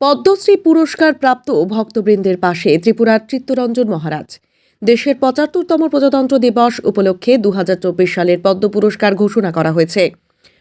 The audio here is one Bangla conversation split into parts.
পদ্মশ্রী পুরস্কার প্রাপ্ত ভক্তবৃন্দের পাশে ত্রিপুরার চিত্তরঞ্জন মহারাজ। দেশের পঁচাত্তরতম প্রজাতন্ত্র দিবস উপলক্ষে দু হাজার চব্বিশ সালের পদ্ম পুরস্কার ঘোষণা করা হয়েছে।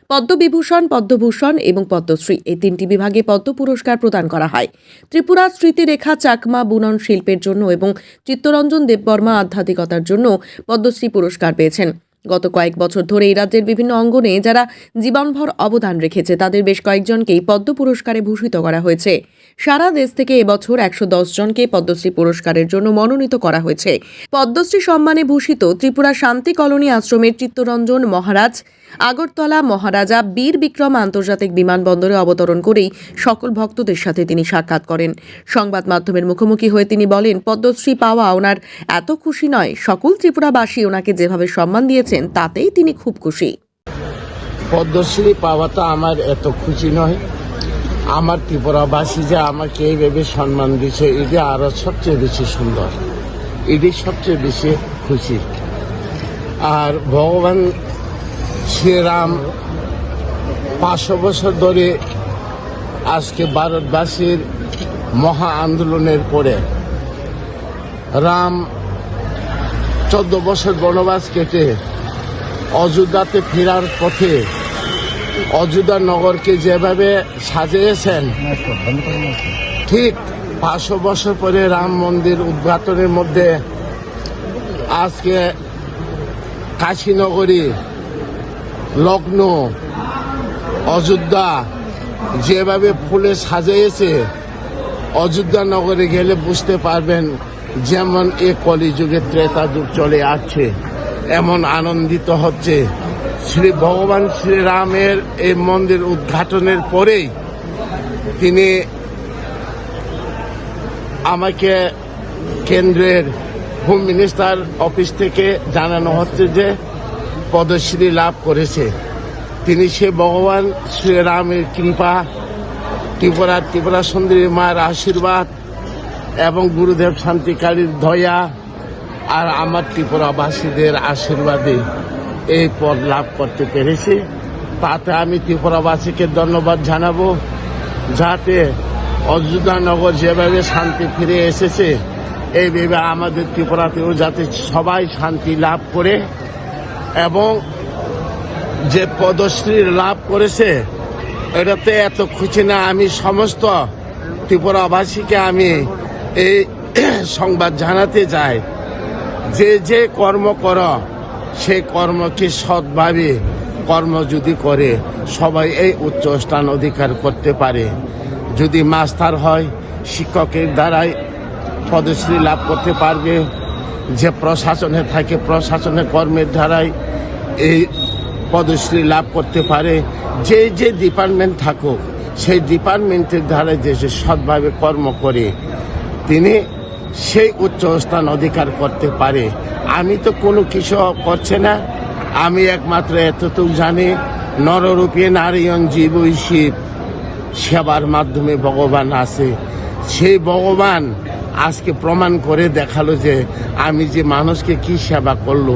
পদ্মবিভূষণ, পদ্মভূষণ এবং পদ্মশ্রী এই তিনটি বিভাগে পদ্ম পুরস্কার প্রদান করা হয়। ত্রিপুরা স্মৃতিরেখা চাকমা বুনন শিল্পের জন্য এবং চিত্তরঞ্জন দেববর্মা আধ্যাত্মিকতার জন্য পদ্মশ্রী পুরস্কার পেয়েছেন। গত কয়েক বছর ধরে এই রাজ্যের বিভিন্ন অঙ্গনে যারা জীবনভর অবদান রেখেছে, তাদের বেশ কয়েকজনকেই পদ্ম পুরস্কারে ভূষিত করা হয়েছে। সারা দেশ থেকে এবছর একশো দশ জনকে পদ্মশ্রী পুরস্কারের জন্য মনোনীত করা হয়েছে। পদ্মশ্রী সম্মানে ভূষিত ত্রিপুরা শান্তি কলোনি আশ্রমের চিত্তরঞ্জন মহারাজ, আগরতলা মহারাজা বীর বিক্রম আন্তর্জাতিক বিমানবন্দরে অবতরণ করেই সকল ভক্তদের সাথে তিনি সাক্ষাৎ করেন। সংবাদ মাধ্যমের মুখোমুখি হয়ে তিনি বলেন, পদ্মশ্রী পাওয়া ওনার এত খুশি নয়। সকল ত্রিপুরাবাসী ওনাকে যেভাবে সম্মান দিয়েছেন, তাতেই তিনি খুব খুশি। পদ্মশ্রী পাওয়াটা আমার এত খুশি নয়। আমার ত্রিপুরাবাসী যে আমাকে এইভাবে সম্মান দিছে এটা আরও সবচেয়ে বেশি সুন্দর। এটি সবচেয়ে বেশি খুশি। আর ভগবান শ্রীরাম পাঁচশো বছর ধরে আজকে ভারতবাসীর মহা আন্দোলনের পরে রাম চোদ্দ বছর বনবাস কেটে অযোধ্যাতে ফেরার পথে অযোধ্যা নগরকে যেভাবে সাজিয়েছেন, ঠিক পাঁচশো বছর পরে রাম মন্দির উদ্ঘাটনের মধ্যে আজকে কাশীনগরী, লগ্ন, অযোধ্যা যেভাবে ফুলে সাজিয়েছে, অযোধ্যা নগরে গেলে বুঝতে পারবেন যেমন এ কলিযুগে ত্রেতা যুগ চলে আসছে, এমন আনন্দিত হচ্ছে। শ্রী ভগবান শ্রীরামের এই মন্দির উদ্ঘাটনের পরেই তিনি আমাকে কেন্দ্রের হোম মিনিস্টার অফিস থেকে জানানো হচ্ছে যে পদশ্রী লাভ করেছে। তিনি সে ভগবান শ্রীরামের কৃপা, ত্রিপুরা ত্রিপুরা সুন্দরী মায়ের আশীর্বাদ এবং গুরুদেব শান্তিকালীর দয়া আর আমার ত্রিপুরাবাসীদের আশীর্বাদে এই পদ লাভ করতে পেরেছি। তাতে আমি ত্রিপুরাবাসীকে ধন্যবাদ জানাব। যাতে অযোধ্যানগর যেভাবে শান্তি ফিরে এসেছে, এইভাবে আমাদের ত্রিপুরাতেও যাতে সবাই শান্তি লাভ করে এবং যে পদশ্রী লাভ করেছে, এটাতে এত খুশি না আমি সমস্ত ত্রিপুরাবাসীকে আমি এই সংবাদ জানাতে চাই। যে যে কর্ম কর সেই কর্মকে সৎভাবে কর্ম যদি করে, সবাই এই উচ্চ স্থান অধিকার করতে পারে। যদি মাস্টার হয়, শিক্ষকের দ্বারাই পদশ্রী লাভ করতে পারবে। যে প্রশাসনে থাকে প্রশাসনের কর্মের দ্বারাই এই পদশ্রী লাভ করতে পারে। যে যে ডিপার্টমেন্ট থাকুক, সেই ডিপার্টমেন্টের দ্বারা যে যে সৎভাবে কর্ম করে, তিনি সেই উচ্চ স্থান অধিকার করতে পারে। আমি তো কোনো কিছু করছে না। আমি একমাত্র এতটুকু জানি, নররূপে নারায়ণ জীব শিব সেবার মাধ্যমে ভগবান আছে। সেই ভগবান আজকে প্রমাণ করে দেখাল যে আমি যে মানুষকে কি সেবা করল,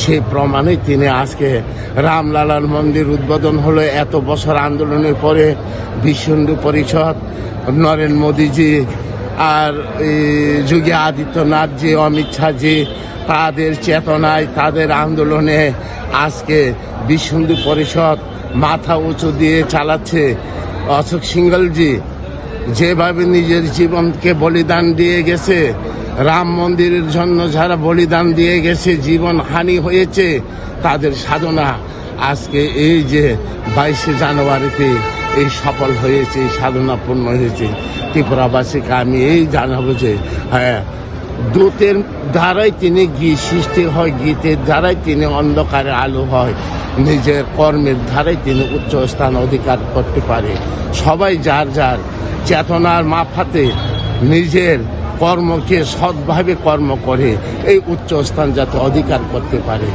সেই প্রমাণে তিনি আজকে রামলালার মন্দির উদ্বোধন হলো। এত বছর আন্দোলনের পরে বিশ্ব পরিষদ নরেন্দ্র মোদীজি আর যোগী আদিত্যনাথজি অমিত শাহজি তাদের চেতনায়, তাদের আন্দোলনে আজকে বিশ্ব হিন্দু পরিষদ মাথা উঁচু দিয়ে চালাচ্ছে। অশোক সিঙ্গলজি যেভাবে নিজের জীবনকে বলিদান দিয়ে গেছে, রাম মন্দিরের জন্য যারা বলিদান দিয়ে গেছে, জীবন হানি হয়েছে, তাদের সাধনা আজকে এই যে বাইশে জানুয়ারিতে এই সফল হয়েছে, এই সাধনা পূর্ণ হয়েছে। ত্রিপুরাবাসীকে আমি এই জানাব যে হ্যাঁ দূতের দ্বারাই তিনি গীত সৃষ্টি হয়, গীতের দ্বারাই তিনি অন্ধকারে আলো হয়। নিজের কর্মের ধারাই তিনি উচ্চ স্থান অধিকার করতে পারে। সবাই যার যার চেতনার মাফাতে নিজের কর্মকে সৎভাবে কর্ম করে, এই উচ্চ স্থান যাতে অধিকার করতে পারে।